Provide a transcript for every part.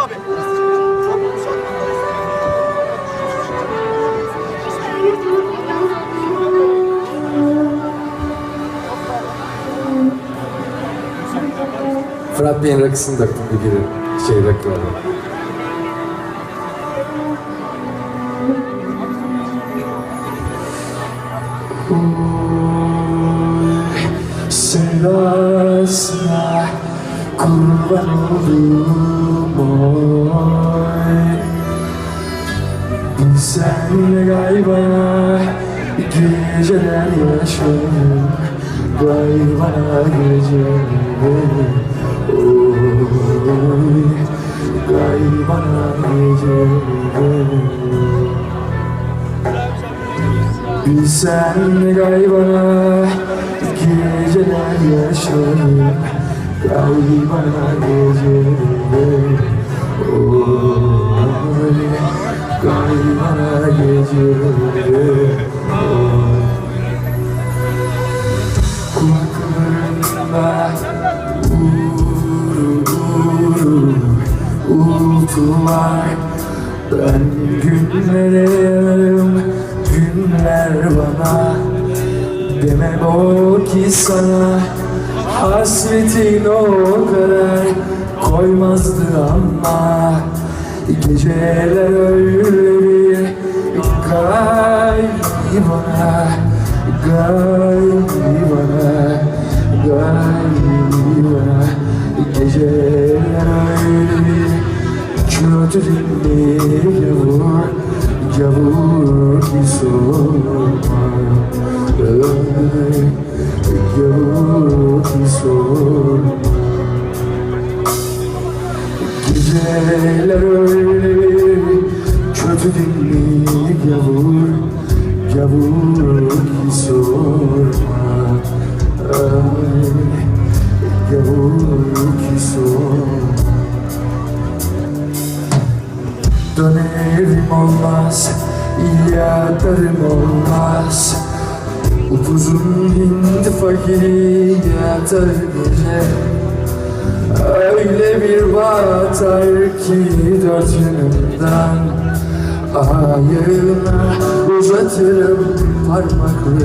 Abi. Fırat Bey'in rakısını döktüm bir biri. Şey rakı var. Kurban oldum oy Senle galiba geceler yaşadım Galiba geceler Oy Galiba geceler Bilsen galiba geceler yaşadım Galiba geceler Oy Galiba geceler Kulaklarımda uğur uğultular Ben günlerim günler bana Demem o ki sana hasretin o kadar koymazdı ama Geceler öyle bir gaybi bana Gaybi bana Gaybi bana Geceler öyle bir kötü dinli yavur Yavur ki sorma. Ay, Yavur ki sorma. Geceler öyle kötü Ay, Yavur ki sorma Dönerim olmaz, yatarım olmaz. Upuzun hindi fakiri yatar gece Öyle bir batar ki dört yanımdan Ayağına uzatırım parmaklık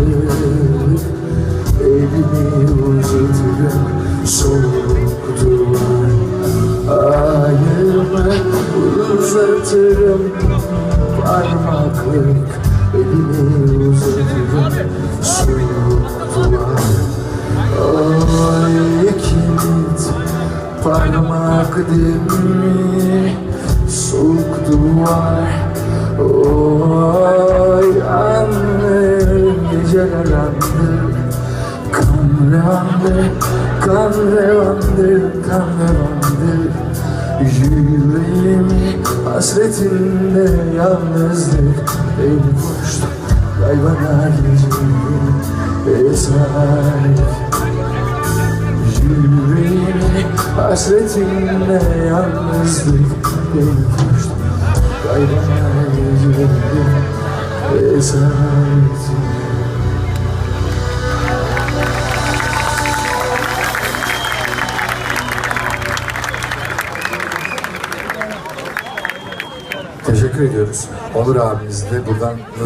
Elimi uzatırım parmaklık Elimi soğuk duvar Ay kilit parmak demir soğuk duvar Oy annem geceler andır Kan revandır, kan revandır, kan revandır Yüreğimi hasretinde yalnızlık Beni koştu hayvana geceleri esaret Yüreğimi hasretinle yalnızlık beni koştu Kaybana geceleri esaret Teşekkür ediyoruz. Onur abimiz de buradan